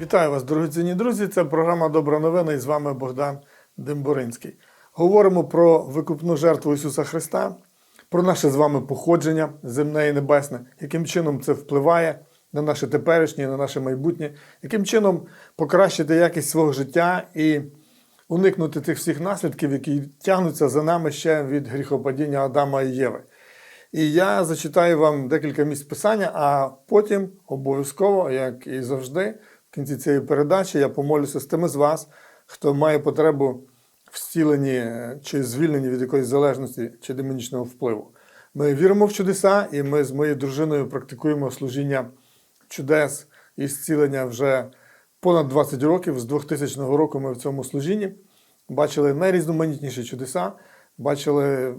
Вітаю вас, дорогоцінні друзі. Це програма Добра новина і з вами Богдан Демборинський. Говоримо про викупну жертву Ісуса Христа, про наше з вами походження земне і небесне, яким чином це впливає на наше теперішнє, на наше майбутнє, яким чином покращити якість свого життя і уникнути тих всіх наслідків, які тягнуться за нами ще від гріхопадіння Адама і Єви. І я зачитаю вам декілька місць писання, а потім обов'язково, як і завжди, кінці цієї передачі я помолюся з тими з вас, хто має потребу в зціленні е, чи звільненні від якоїсь залежності чи демонічного впливу. Ми віримо в чудеса, і ми з моєю дружиною практикуємо служіння чудес і зцілення вже понад 20 років. З 2000 року ми в цьому служінні бачили найрізноманітніші чудеса, бачили,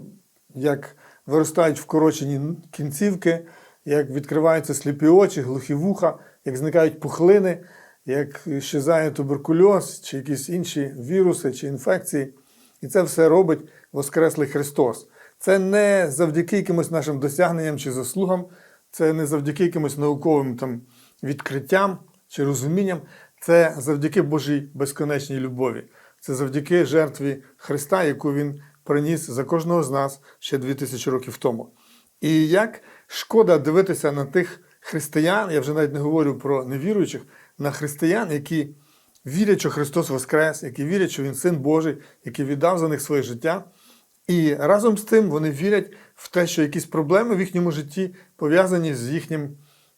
як виростають вкорочені кінцівки, як відкриваються сліпі очі, глухі вуха, як зникають пухлини, як щезає туберкульоз, чи якісь інші віруси чи інфекції. І це все робить Воскреслий Христос. Це не завдяки якимось нашим досягненням чи заслугам, це не завдяки якимось науковим там, відкриттям чи розумінням, це завдяки Божій безконечній любові. Це завдяки жертві Христа, яку Він приніс за кожного з нас ще 2000 років тому. І як шкода дивитися на тих християн, я вже навіть не говорю про невіруючих, на християн, які вірять, що Христос Воскрес, які вірять, що Він Син Божий, який віддав за них своє життя. І разом з тим вони вірять в те, що якісь проблеми в їхньому житті пов'язані з їхнім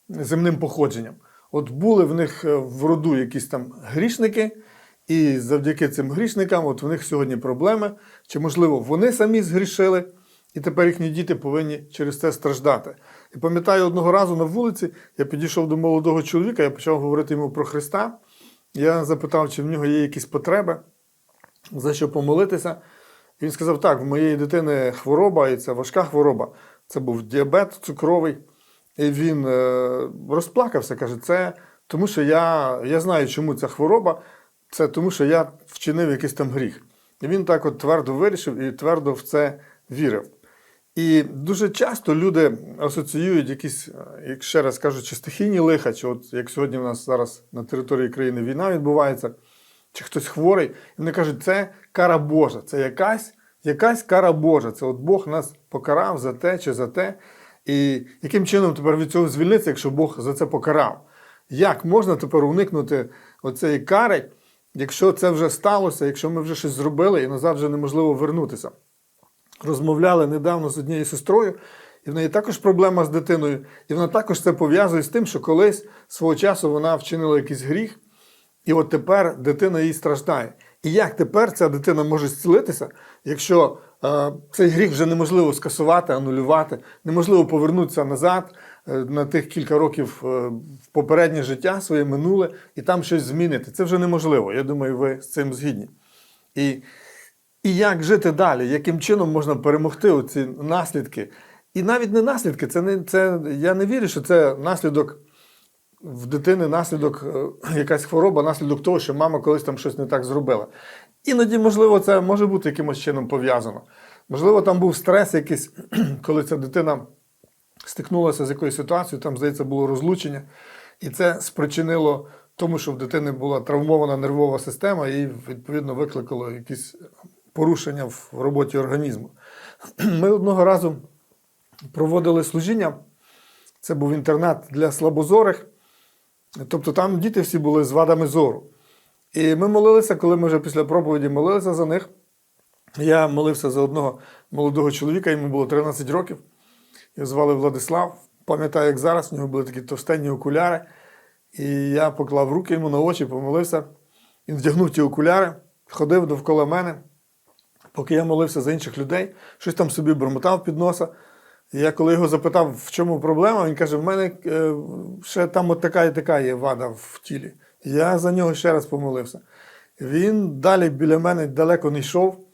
земним походженням. От були в них е, в роду якісь там грішники, і завдяки цим грішникам, от в них сьогодні проблеми, чи, можливо, вони самі згрішили, і тепер їхні діти повинні через це страждати. І пам'ятаю, одного разу на вулиці я підійшов до молодого чоловіка, я почав говорити йому про Христа. Я запитав, чи в нього є якісь потреби, за що помолитися. Він сказав: так, в моєї дитини хвороба, і це важка хвороба. Це був діабет цукровий. І він е, розплакався, каже, це тому, що я, я знаю, чому ця хвороба, це тому, що я вчинив якийсь там гріх. І він так от твердо вирішив і твердо в це вірив. І дуже часто люди асоціюють якісь, е, як ще раз кажуть, чи стихійні лиха, чи от як сьогодні в нас зараз на території країни війна відбувається, чи хтось хворий, і вони кажуть, це кара Божа, це якась, якась кара Божа. Це от Бог нас покарав за те чи за те. І яким чином тепер від цього звільнитися, якщо Бог за це покарав? Як можна тепер уникнути оцеї кари, якщо це вже сталося, якщо ми вже щось зробили і назад вже неможливо вернутися? Розмовляли недавно з однією сестрою, і в неї також проблема з дитиною, і вона також це пов'язує з тим, що колись свого часу вона вчинила якийсь гріх, і от тепер дитина їй страждає. І як тепер ця дитина може зцілитися, якщо е, цей гріх вже неможливо скасувати, анулювати, неможливо повернутися назад е, на тих кілька років е, в попереднє життя, своє минуле, і там щось змінити. Це вже неможливо. Я думаю, ви з цим згідні. І, і як жити далі? Яким чином можна перемогти оці наслідки? І навіть не наслідки, це не це. Я не вірю, що це наслідок в дитини наслідок е, якась хвороба, наслідок того, що мама колись там щось не так зробила. Іноді, можливо, це може бути якимось чином пов'язано. Можливо, там був стрес якийсь, коли ця дитина стикнулася з якоюсь ситуацією, там, здається, було розлучення, і це спричинило тому, що в дитини була травмована нервова система, і відповідно викликало якісь порушення в роботі організму. Ми одного разу проводили служіння. Це був інтернат для слабозорих. Тобто там діти всі були з вадами зору. І ми молилися, коли ми вже після проповіді молилися за них. Я молився за одного молодого чоловіка, йому було 13 років. Його звали Владислав. Пам'ятаю, як зараз, в нього були такі товстенні окуляри. І я поклав руки йому на очі, помолився. Він вдягнув ті окуляри, ходив довкола мене, поки я молився за інших людей, щось там собі бормотав під носа. І я коли його запитав, в чому проблема, він каже: в мене е, ще там от така і така є вада в тілі. Я за нього ще раз помолився. Він далі біля мене далеко не йшов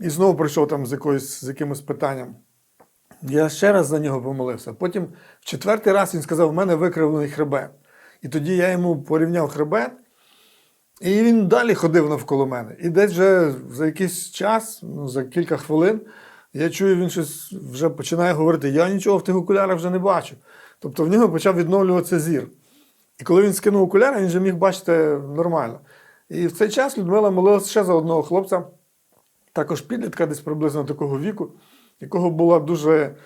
і знову прийшов там з, якоюсь, з якимось питанням. Я ще раз за нього помолився. Потім в четвертий раз він сказав: у мене викривлений хребет. І тоді я йому порівняв хребет, і він далі ходив навколо мене. І десь вже за якийсь час, ну, за кілька хвилин, я чую, він щось вже починає говорити: я нічого в тих окулярах вже не бачу. Тобто в нього почав відновлюватися зір. І коли він скинув окуляри, він вже міг бачити нормально. І в цей час Людмила молилася ще за одного хлопця, також підлітка, десь приблизно такого віку, якого була дуже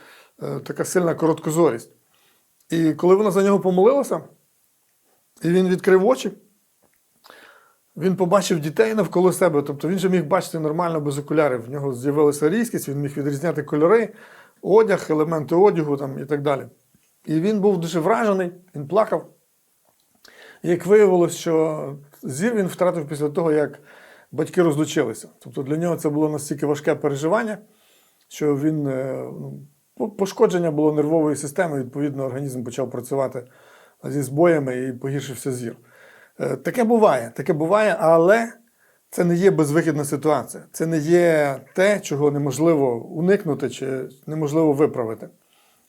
е, така сильна короткозорість. І коли вона за нього помолилася, і він відкрив очі, він побачив дітей навколо себе. Тобто він же міг бачити нормально без окулярів. В нього з'явилася різкість, він міг відрізняти кольори, одяг, елементи одягу там, і так далі. І він був дуже вражений, він плакав. Як виявилось, що зір він втратив після того, як батьки розлучилися. Тобто для нього це було настільки важке переживання, що він е, ну, пошкодження було нервової системи, відповідно, організм почав працювати зі збоями і погіршився зір. Е, Таке буває, таке буває, але це не є безвихідна ситуація. Це не є те, чого неможливо уникнути чи неможливо виправити.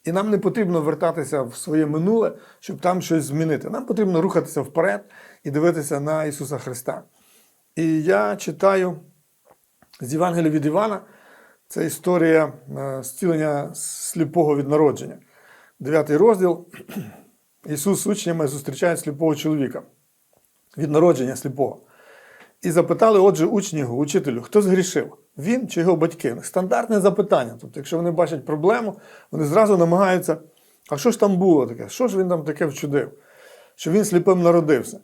І нам не потрібно вертатися в своє минуле, щоб там щось змінити. Нам потрібно рухатися вперед і дивитися на Ісуса Христа. І я читаю з Євангелія від Івана. Це історія е, зцілення сліпого від народження. Дев'ятий розділ. Ісус з учнями зустрічає сліпого чоловіка від народження сліпого. І запитали, отже, учні його, учителю, хто згрішив? Він чи його батьки? Стандартне запитання. Тобто, якщо вони бачать проблему, вони зразу намагаються, а що ж там було таке? Що ж він там таке вчудив? Що він сліпим народився?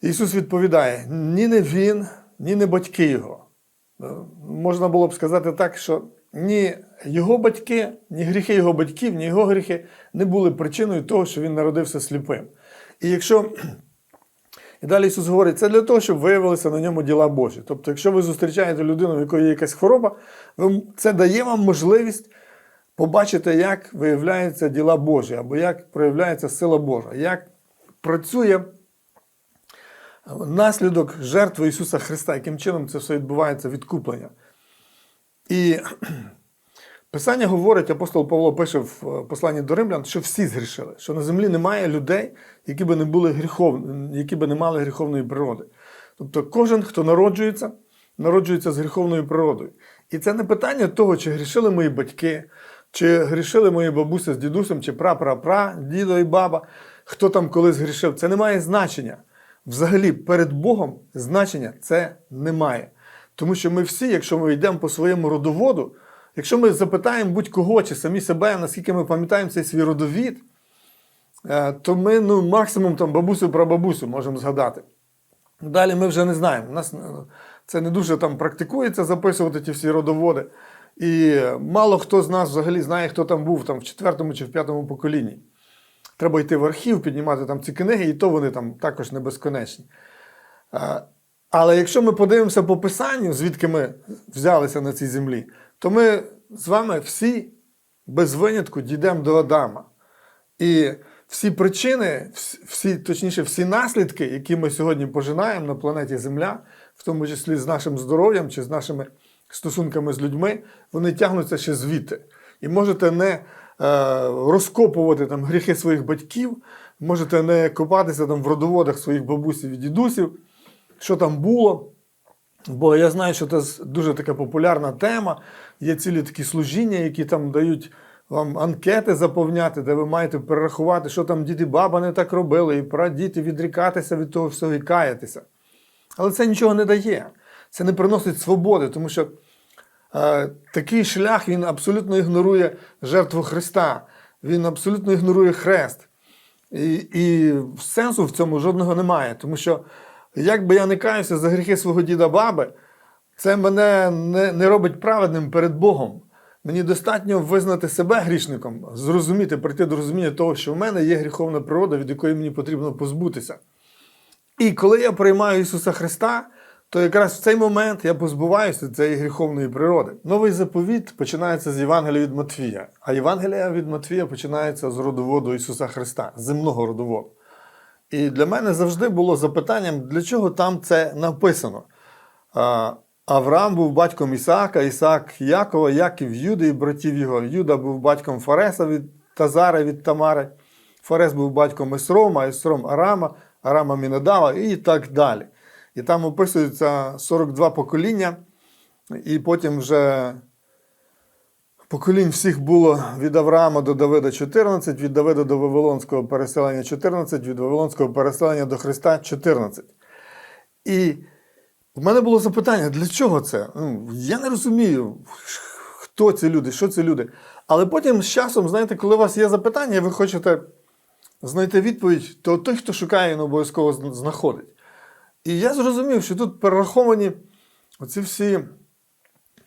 Ісус відповідає: ні не він, ні не батьки його. Можна було б сказати так, що ні його батьки, ні гріхи його батьків, ні його гріхи не були причиною того, що він народився сліпим. І якщо і далі Ісус говорить, це для того, щоб виявилися на ньому діла Божі. Тобто, якщо ви зустрічаєте людину, в якої є якась хвороба, це дає вам можливість побачити, як виявляються діла Божі, або як проявляється сила Божа, як працює наслідок жертви Ісуса Христа, яким чином це все відбувається відкуплення. І Писання говорить, апостол Павло пише в е, посланні до римлян, що всі згрішили, що на землі немає людей, які би не були гріхов, які би не мали гріховної природи. Тобто кожен, хто народжується, народжується з гріховною природою. І це не питання того, чи грішили мої батьки, чи грішили мої бабуся з дідусем, чи пра-пра-пра, дідо і баба, хто там колись грішив. Це не має значення. Взагалі, перед Богом значення це не має. Тому що ми всі, якщо ми йдемо по своєму родоводу, якщо ми запитаємо будь-кого чи самі себе, наскільки ми пам'ятаємо цей свій родовід, е, то ми ну, максимум там бабусю прабабусю можемо згадати. Далі ми вже не знаємо. У нас е, це не дуже там практикується записувати ті всі родоводи. І мало хто з нас взагалі знає, хто там був там, в четвертому чи в п'ятому поколінні. Треба йти в архів, піднімати там ці книги, і то вони там також не безконечні. Е, Але якщо ми подивимося по писанню, звідки ми взялися на цій землі, то ми з вами всі без винятку дійдемо до Адама. І всі причини, всі- точніше, всі наслідки, які ми сьогодні пожинаємо на планеті Земля, в тому числі з нашим здоров'ям чи з нашими стосунками з людьми, вони тягнуться ще звідти. І можете не е, розкопувати там гріхи своїх батьків, можете не копатися там в родоводах своїх бабусів і дідусів, що там було. Бо я знаю, що це дуже така популярна тема. Є цілі такі служіння, які там дають вам анкети заповняти, де ви маєте перерахувати, що там діди баба не так робили, і прадіти відрікатися від того всього і каятися. Але це нічого не дає. Це не приносить свободи, тому що е, такий шлях він абсолютно ігнорує жертву Христа, він абсолютно ігнорує хрест. І, і сенсу в цьому жодного немає. Тому що, як би я не каюся за гріхи свого діда баби, це мене не, не робить праведним перед Богом. Мені достатньо визнати себе грішником, зрозуміти, прийти до розуміння того, що в мене є гріховна природа, від якої мені потрібно позбутися. І коли я приймаю Ісуса Христа, то якраз в цей момент я позбуваюся цієї гріховної природи. Новий заповіт починається з Євангелія від Матвія, а Євангелія від Матвія починається з родоводу Ісуса Христа, земного родоводу. І для мене завжди було запитанням, для чого там це написано. Авраам був батьком Ісаака, Ісаак Якова, Яків Юди і братів його. Юда був батьком Фареса від Тазари від Тамари. Фарес був батьком Есрома, Есром Арама, Арама Мінадава і так далі. І там описується 42 покоління, і потім вже поколінь всіх було від Авраама до Давида 14, від Давида до Вавилонського переселення 14, від Вавилонського переселення до Христа 14. І в мене було запитання, для чого це? Ну, я не розумію, хто ці люди, що це люди. Але потім з часом, знаєте, коли у вас є запитання, ви хочете знайти відповідь, то той, хто шукає, він обов'язково знаходить. І я зрозумів, що тут перераховані оці всі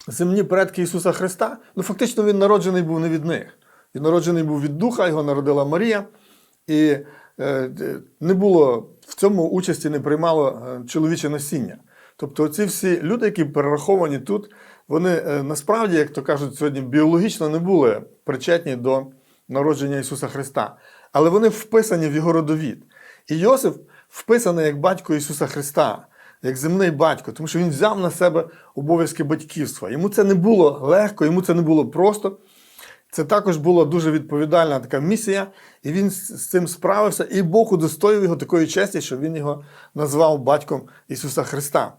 земні предки Ісуса Христа. Ну, фактично, він народжений був не від них. Він народжений був від Духа, його народила Марія. І е, не було в цьому участі не приймало е, чоловіче насіння. Тобто, ці всі люди, які перераховані тут, вони е, насправді, як то кажуть сьогодні, біологічно не були причетні до народження Ісуса Христа, але вони вписані в його родовід. І Йосиф вписаний як батько Ісуса Христа, як земний батько, тому що він взяв на себе обов'язки батьківства. Йому це не було легко, йому це не було просто. Це також була дуже відповідальна така місія, і він з цим справився, і Бог удостоїв його такої честі, що він його назвав батьком Ісуса Христа.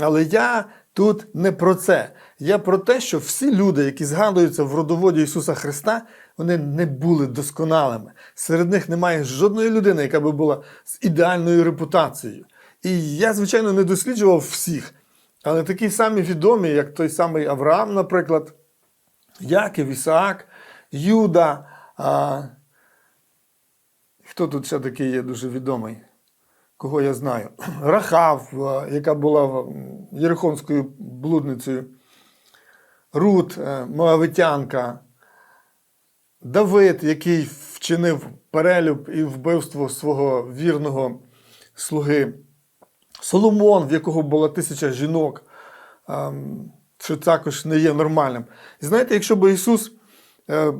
Але я тут не про це. Я про те, що всі люди, які згадуються в родоводі Ісуса Христа, вони не були досконалими. Серед них немає жодної людини, яка би була з ідеальною репутацією. І я, звичайно, не досліджував всіх, але такі самі відомі, як той самий Авраам, наприклад. Яків, Ісаак, Юда. А... Хто тут ще такий є дуже відомий? Кого я знаю? Рахав, яка була Єрихонською блудницею, Рут, е, Моавитянка, Давид, який вчинив перелюб і вбивство свого вірного слуги, Соломон, в якого була тисяча жінок. ем, що також не є нормальним. І знаєте, якщо б Ісус е,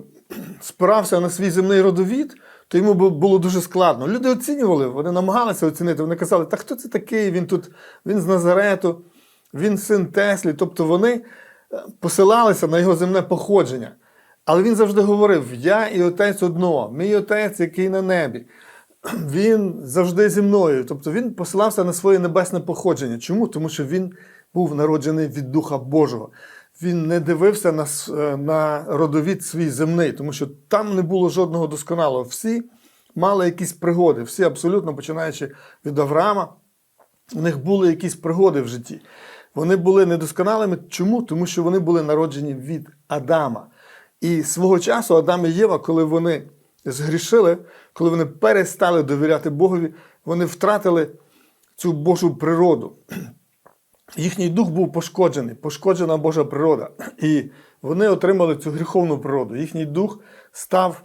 спирався на свій земний родовід, то йому бу- було дуже складно. Люди оцінювали, вони намагалися оцінити. Вони казали, та хто це такий? Він тут, він з Назарету, він син Теслі. Тобто вони е, посилалися на його земне походження. Але він завжди говорив: Я і отець одного, мій отець, який на небі. Він завжди зі мною. Тобто він посилався на своє небесне походження. Чому? Тому що він був народжений від Духа Божого. Він не дивився на, е, на родовід свій земний, тому що там не було жодного досконалого. Всі мали якісь пригоди, всі абсолютно починаючи від Авраама, у них були якісь пригоди в житті. Вони були недосконалими. Чому? Тому що вони були народжені від Адама. І свого часу Адам і Єва, коли вони згрішили, коли вони перестали довіряти Богові, вони втратили цю Божу природу. Їхній дух був пошкоджений, пошкоджена Божа природа. І вони отримали цю гріховну природу. Їхній дух став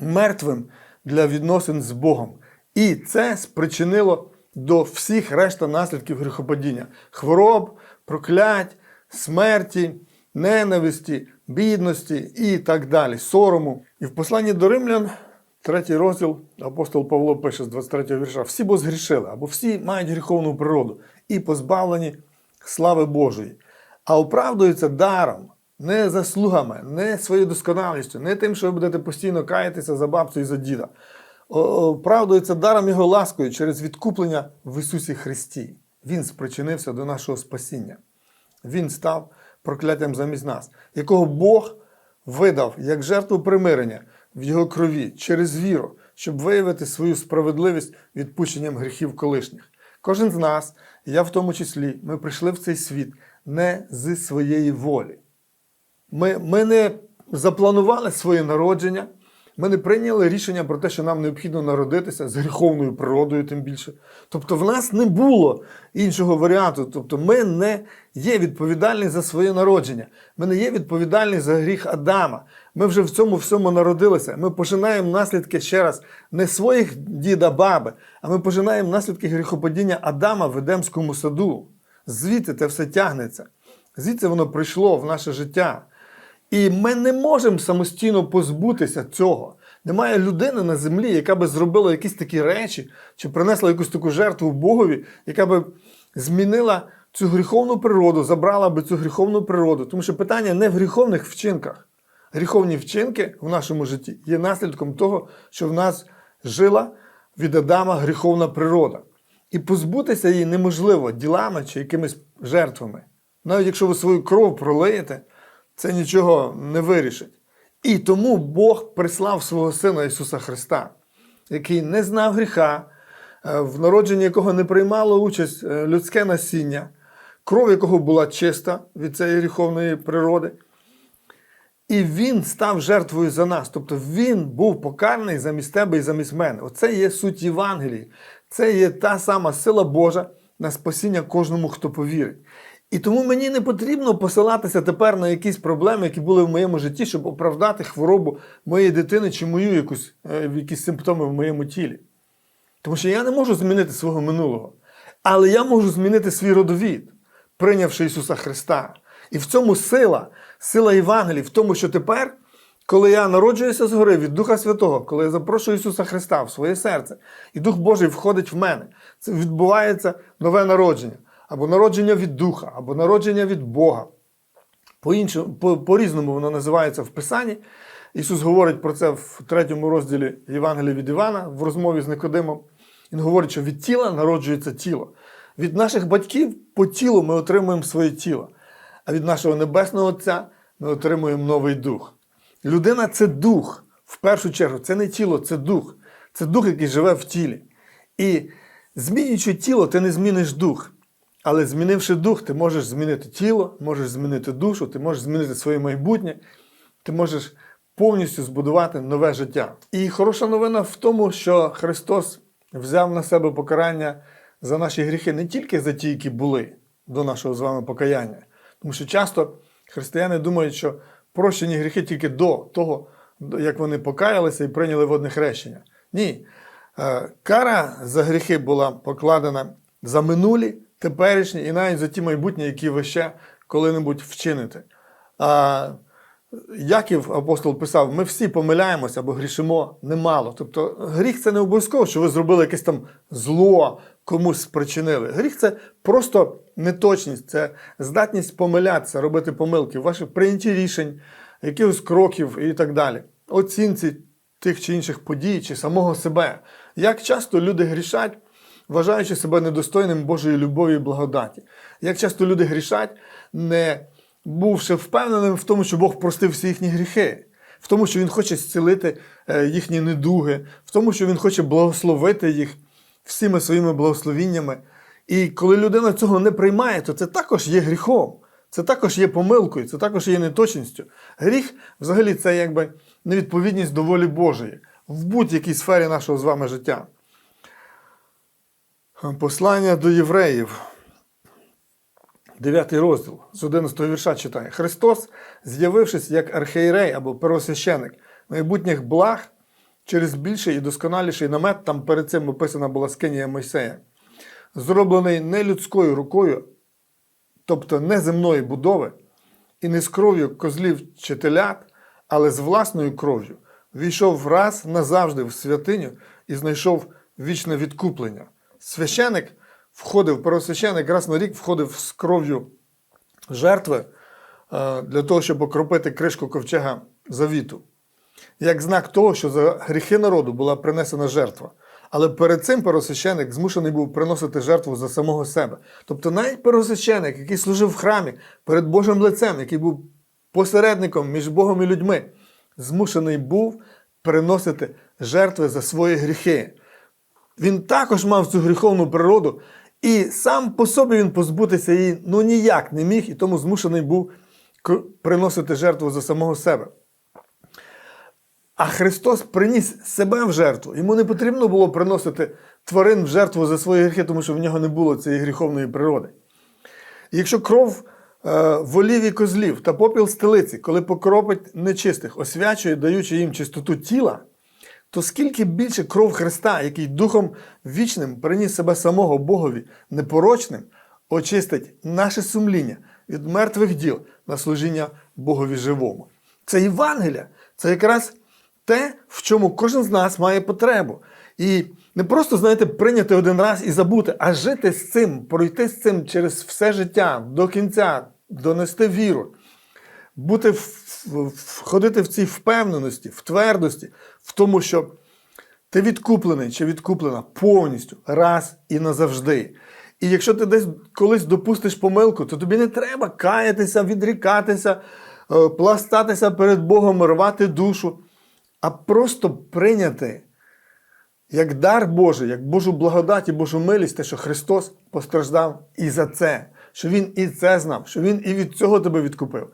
мертвим для відносин з Богом. І це спричинило до всіх решта наслідків гріхопадіння: хвороб, проклять, смерті, ненависті, бідності і так далі, сорому. І в посланні до римлян, третій розділ, апостол Павло пише з 23 вірша: всі бо згрішили, або всі мають гріховну природу і позбавлені слави Божої, а оправдуються даром, не заслугами, не своєю досконалістю, не тим, що ви будете постійно каятися за бабцю і за діда. Оправдується даром Його ласкою через відкуплення в Ісусі Христі. Він спричинився до нашого спасіння. Він став прокляттям замість нас, якого Бог видав як жертву примирення в Його крові через віру, щоб виявити свою справедливість відпущенням гріхів колишніх. Кожен з нас, я в тому числі, ми прийшли в цей світ не зі своєї волі. Ми, ми не запланували своє народження, ми не прийняли рішення про те, що нам необхідно народитися з гріховною природою, тим більше. Тобто, в нас не було іншого варіанту. Тобто, ми не є відповідальні за своє народження. Ми не є відповідальні за гріх Адама. Ми вже в цьому всьому народилися. Ми пожинаємо наслідки ще раз не своїх діда, баби, а ми пожинаємо наслідки гріхопадіння Адама в Едемському саду. Звідти це все тягнеться. Звідси воно прийшло в наше життя. І ми не можемо самостійно позбутися цього. Немає людини на землі, яка би зробила якісь такі речі, чи принесла якусь таку жертву Богові, яка би змінила цю гріховну природу, забрала би цю гріховну природу. Тому що питання не в гріховних вчинках. Гріховні вчинки в нашому житті є наслідком того, що в нас жила від Адама гріховна природа. І позбутися її неможливо ділами чи якимись жертвами. Навіть якщо ви свою кров пролиєте, це нічого не вирішить. І тому Бог прислав свого Сина Ісуса Христа, який не знав гріха, е, в народженні якого не приймало участь е, людське насіння, кров якого була чиста від цієї гріховної природи. І він став жертвою за нас. Тобто він був покараний замість тебе і замість мене. Оце є суть Євангелії. Це є та сама сила Божа на спасіння кожному, хто повірить. І тому мені не потрібно посилатися тепер на якісь проблеми, які були в моєму житті, щоб оправдати хворобу моєї дитини чи мою якусь, е, якісь симптоми в моєму тілі. Тому що я не можу змінити свого минулого. Але я можу змінити свій родовід, прийнявши Ісуса Христа. І в цьому сила, сила Євангелії, в тому, що тепер, коли я народжуюся згори від Духа Святого, коли я запрошую Ісуса Христа в своє серце, і Дух Божий входить в мене, це відбувається нове народження, або народження від Духа, або народження від Бога. По-різному воно називається в Писанні. Ісус говорить про це в третьому розділі Євангелія від Івана в розмові з Никодимом. Він говорить, що від тіла народжується тіло. Від наших батьків по тілу ми отримуємо своє тіло, а від нашого Небесного Отця ми отримуємо новий дух. Людина це дух. В першу чергу, це не тіло, це дух. Це дух, який живе в тілі. І змінюючи тіло, ти не зміниш дух. Але змінивши дух, ти можеш змінити тіло, можеш змінити душу, ти можеш змінити своє майбутнє, ти можеш повністю збудувати нове життя. І хороша новина в тому, що Христос взяв на себе покарання за наші гріхи не тільки за ті, які були до нашого з вами покаяння. Тому що часто християни думають, що прощені гріхи тільки до того, як вони покаялися і прийняли водне хрещення. Ні. Е, Кара за гріхи була покладена за минулі, теперішні і навіть за ті майбутні, які ви ще коли-небудь вчините. А Яків апостол писав: ми всі помиляємося або грішимо немало. Тобто гріх це не обов'язково, що ви зробили якесь там зло, комусь спричинили. Гріх це просто неточність, це здатність помилятися, робити помилки в ваших прийнятті рішень, якихось кроків і так далі. Оцінці тих чи інших подій, чи самого себе. Як часто люди грішать, вважаючи себе недостойним Божої любові і благодаті. Як часто люди грішать, не бувши впевненим в тому, що Бог простив всі їхні гріхи, в тому, що Він хоче зцілити е, їхні недуги, в тому, що Він хоче благословити їх всіми своїми благословіннями. І коли людина цього не приймає, то це також є гріхом. Це також є помилкою, це також є неточністю. Гріх, взагалі, це якби невідповідність до волі Божої в будь-якій сфері нашого з вами життя. Послання до євреїв, 9 розділ, з 11 вірша читає. Христос, з'явившись як архієрей або первосвященик майбутніх благ через більший і досконаліший намет, там перед цим описана була скинія Мойсея, зроблений не людською рукою, тобто не земної будови, і не з кров'ю козлів чи телят, але з власною кров'ю, війшов раз назавжди в святиню і знайшов вічне відкуплення. Священик входив, первосвященик раз на рік входив з кров'ю жертви е, для того, щоб окропити кришку ковчега завіту. Як знак того, що за гріхи народу була принесена жертва. Але перед цим первосвященик змушений був приносити жертву за самого себе. Тобто навіть первосвященик, який служив в храмі перед Божим лицем, який був посередником між Богом і людьми, змушений був приносити жертви за свої гріхи. Він також мав цю гріховну природу, і сам по собі він позбутися її ну ніяк не міг, і тому змушений був приносити жертву за самого себе. А Христос приніс себе в жертву. Йому не потрібно було приносити тварин в жертву за свої гріхи, тому що в нього не було цієї гріховної природи. І якщо кров е, волів і козлів та попіл стелиці, коли покропить нечистих, освячує, даючи їм чистоту тіла, то скільки більше кров Христа, який Духом вічним приніс себе самого Богові непорочним, очистить наше сумління від мертвих діл на служіння Богові живому. Це Євангелія, це якраз те, в чому кожен з нас має потребу. І не просто, знаєте, прийняти один раз і забути, а жити з цим, пройти з цим через все життя до кінця, донести віру бути в, ходити в цій впевненості, в твердості, в тому, що ти відкуплений чи відкуплена повністю раз і назавжди. І якщо ти десь колись допустиш помилку, то тобі не треба каятися, відрікатися, е, пластатися перед Богом, рвати душу, а просто прийняти як дар Божий, як Божу благодать і Божу милість, те, що Христос постраждав і за це, що Він і це знав, що Він і від цього тебе відкупив.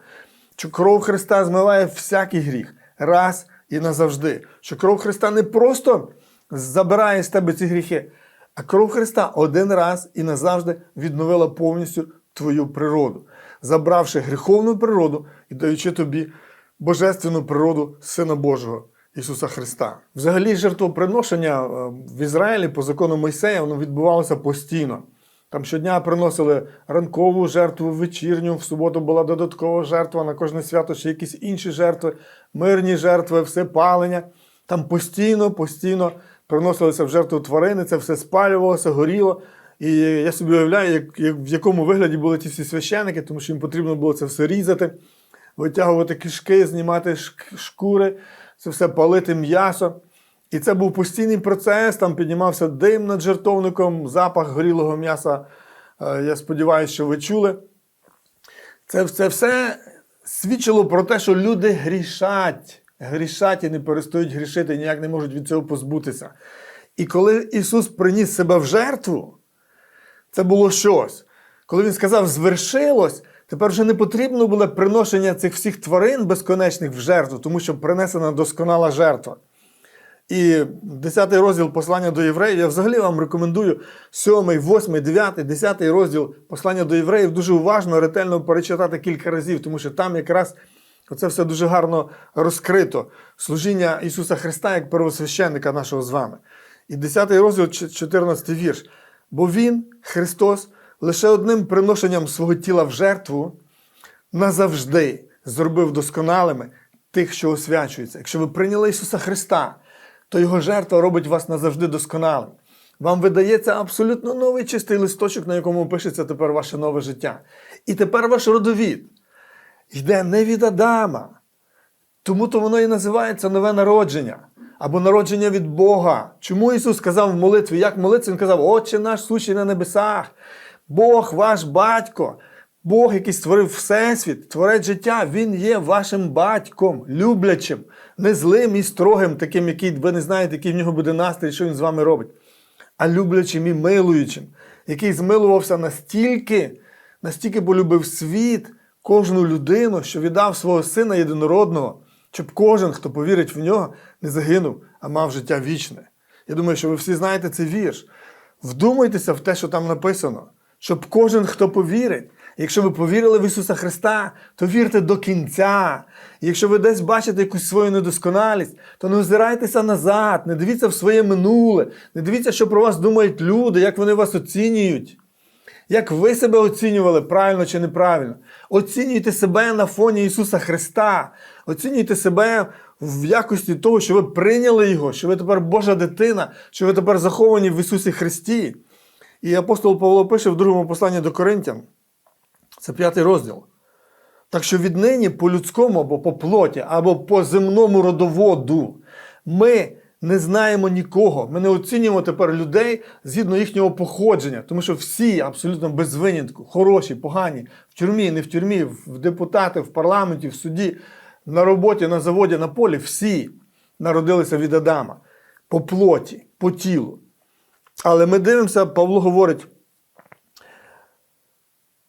Що кров Христа змиває всякий гріх раз і назавжди. Що кров Христа не просто забирає з тебе ці гріхи, а кров Христа один раз і назавжди відновила повністю твою природу, забравши гріховну природу і даючи тобі божественну природу Сина Божого. Ісуса Христа. Взагалі, жертвоприношення е, в Ізраїлі по закону Мойсея воно відбувалося постійно. Там щодня приносили ранкову жертву, вечірню, в суботу була додаткова жертва, на кожне свято ще якісь інші жертви, мирні жертви, все палення. Там постійно, постійно приносилися в жертву тварини, це все спалювалося, горіло. І я собі уявляю, як, як, в якому вигляді були ті всі священики, тому що їм потрібно було це все різати, витягувати кишки, знімати шкури, це все палити м'ясо. І це був постійний процес, там піднімався дим над жертовником, запах горілого м'яса. е, Я сподіваюся, що ви чули. Це, це все свідчило про те, що люди грішать, грішать і не перестають грішити, ніяк не можуть від цього позбутися. І коли Ісус приніс себе в жертву, це було щось. Коли Він сказав, звершилось, тепер вже не потрібно було приношення цих всіх тварин безконечних в жертву, тому що принесена досконала жертва. І 10 розділ послання до євреїв, я взагалі вам рекомендую 7, 8, 9, 10 розділ послання до євреїв дуже уважно, ретельно перечитати кілька разів, тому що там якраз це все дуже гарно розкрито. Служіння Ісуса Христа як первосвященника нашого з вами. І 10 розділ, 14 вірш. Бо Він, Христос, лише одним приношенням свого тіла в жертву назавжди зробив досконалими тих, що освячуються. Якщо ви прийняли Ісуса Христа, то Його жертва робить вас назавжди досконалим. Вам видається абсолютно новий чистий листочок, на якому пишеться тепер ваше нове життя. І тепер ваш родовід йде не від Адама. Тому то воно і називається нове народження або народження від Бога. Чому Ісус сказав в молитві? Як молитися? Він казав, Отче наш сущий на небесах, Бог ваш батько, Бог, який створив Всесвіт, творець життя, Він є вашим батьком, люблячим, не злим і строгим, таким, який ви не знаєте, який в нього буде настрій, що він з вами робить, а люблячим і милуючим, який змилувався настільки, настільки полюбив світ, кожну людину, що віддав свого сина єдинородного, щоб кожен, хто повірить в нього, не загинув, а мав життя вічне. Я думаю, що ви всі знаєте цей вірш. Вдумайтеся в те, що там написано, щоб кожен, хто повірить. Якщо ви повірили в Ісуса Христа, то вірте до кінця. Якщо ви десь бачите якусь свою недосконалість, то не озирайтеся назад, не дивіться в своє минуле, не дивіться, що про вас думають люди, як вони вас оцінюють. Як ви себе оцінювали, правильно чи неправильно? Оцінюйте себе на фоні Ісуса Христа. Оцінюйте себе в якості того, що ви прийняли Його, що ви тепер Божа дитина, що ви тепер заховані в Ісусі Христі. І апостол Павло пише в другому посланні до Коринтян, це п'ятий розділ. Так що віднині по людському або по плоті, або по земному родоводу ми не знаємо нікого. Ми не оцінюємо тепер людей згідно їхнього походження, тому що всі абсолютно без винятку, хороші, погані, в тюрмі, не в тюрмі, в депутати, в парламенті, в суді, на роботі, на заводі, на полі, всі народилися від Адама по плоті, по тілу. Але ми дивимося, Павло говорить,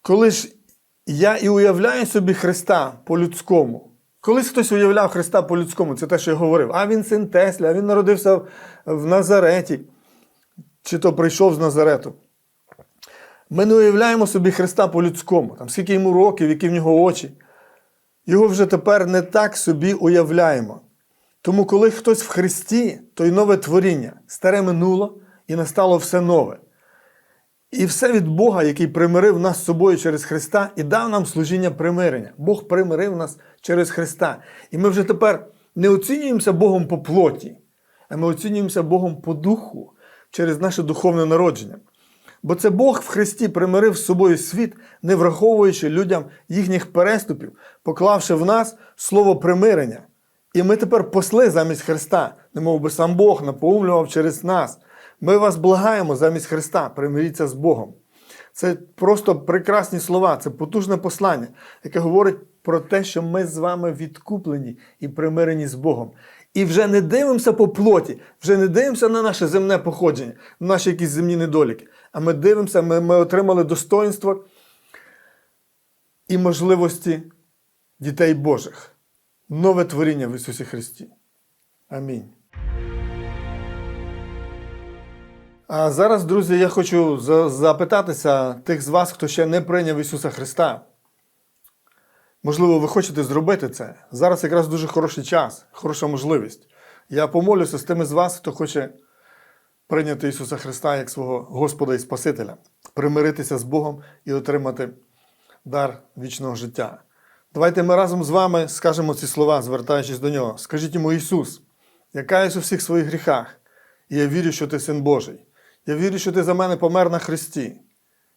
коли ж я і уявляю собі Христа по-людському. Колись хтось уявляв Христа по-людському, це те, що я говорив. А він син Тесля, а він народився в- Назареті, чи то прийшов з Назарету. Ми не уявляємо собі Христа по-людському, там, скільки йому років, які в нього очі. Його вже тепер не так собі уявляємо. Тому, коли хтось в Христі, то й нове творіння, старе минуло і настало все нове. І все від Бога, який примирив нас з собою через Христа і дав нам служіння примирення. Бог примирив нас через Христа. І ми вже тепер не оцінюємося Богом по плоті, а ми оцінюємося Богом по духу через наше духовне народження. Бо це Бог в Христі примирив з собою світ, не враховуючи людям їхніх переступів, поклавши в нас слово примирення. І ми тепер посли замість Христа, немов би сам Бог наповнював через нас. Ми вас благаємо замість Христа, примиріться з Богом. Це просто прекрасні слова, це потужне послання, яке говорить про те, що ми з вами відкуплені і примирені з Богом. І вже не дивимося по плоті, вже не дивимося на наше земне походження, на наші якісь земні недоліки. А ми дивимося, ми, ми отримали достоинство і можливості дітей Божих. Нове творіння в Ісусі Христі. Амінь. А зараз, друзі, я хочу запитатися тих з вас, хто ще не прийняв Ісуса Христа. Можливо, ви хочете зробити це. Зараз якраз дуже хороший час, хороша можливість. Я помолюся з тими з вас, хто хоче прийняти Ісуса Христа як свого Господа і Спасителя, примиритися з Богом і отримати дар вічного життя. Давайте ми разом з вами скажемо ці слова, звертаючись до нього. Скажіть йому Ісус, я каюсь у всіх своїх гріхах, і я вірю, що ти син Божий. Я вірю, що ти за мене помер на Христі,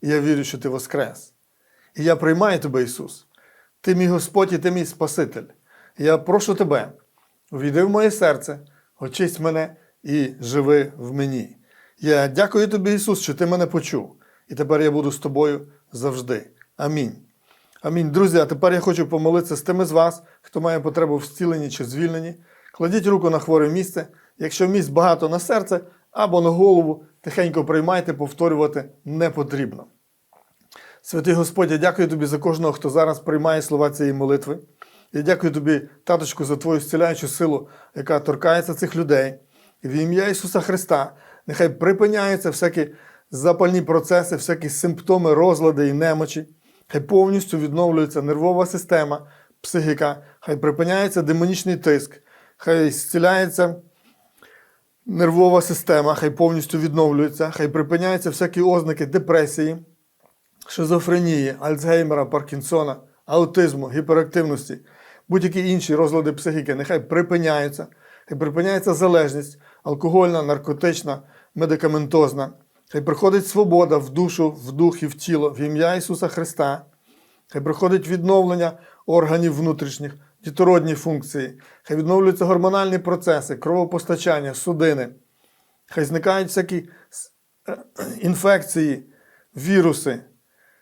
і я вірю, що ти воскрес. І я приймаю тебе, Ісус. Ти мій Господь і ти мій Спаситель. Я прошу тебе, увійди в моє серце, очисть мене і живи в мені. Я дякую тобі, Ісус, що ти мене почув, і тепер я буду з тобою завжди. Амінь. Амінь. Друзі, а тепер я хочу помолитися з тими з вас, хто має потребу в зціленні чи звільненні. Кладіть руку на хворе місце. Якщо місць багато на серце або на голову, тихенько приймайте, повторювати не потрібно. Святий Господь, я дякую тобі за кожного, хто зараз приймає слова цієї молитви. Я дякую тобі, таточку, за твою зціляючу силу, яка торкається цих людей. І в ім'я Ісуса Христа нехай припиняються всякі запальні процеси, всякі симптоми, розлади і немочі. Хай повністю відновлюється нервова система, психіка, хай припиняється демонічний тиск, хай зціляється нервова система, хай повністю відновлюється, хай припиняються всякі ознаки депресії, шизофренії, Альцгеймера, Паркінсона, аутизму, гіперактивності, будь-які інші розлади психіки, нехай припиняються, хай припиняється залежність, алкогольна, наркотична, медикаментозна. Хай приходить свобода в душу, в дух і в тіло, в ім'я Ісуса Христа. Хай приходить відновлення органів внутрішніх, дітородні функції, хай відновлюються гормональні процеси, кровопостачання, судини. Хай зникають всякі е, інфекції, віруси,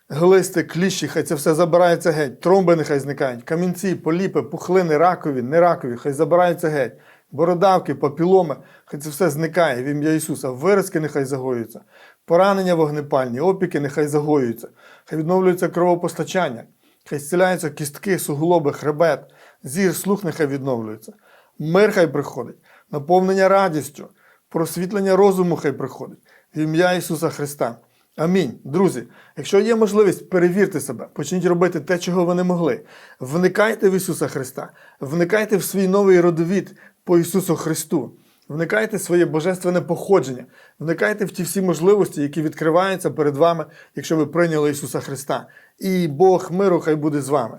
глисти, кліщі, хай це все забирається геть. Тромби нехай зникають, камінці, поліпи, пухлини, ракові, неракові, хай забираються геть. Бородавки, папіломи, хай це все зникає в ім'я Ісуса. Виразки нехай загоюються, поранення вогнепальні, опіки нехай загоюються, хай відновлюється кровопостачання, хай зціляються кістки, суглоби, хребет, зір, слух нехай відновлюється. Мир хай приходить, наповнення радістю, просвітлення розуму хай приходить. В ім'я Ісуса Христа. Амінь. Друзі, якщо є можливість, перевірте себе, почніть робити те, чого ви не могли. Вникайте в Ісуса Христа, вникайте в свій новий родовід по Ісусу Христу. Вникайте в своє божественне походження, вникайте в ті всі можливості, які відкриваються перед вами, якщо ви прийняли Ісуса Христа. І Бог миру хай буде з вами.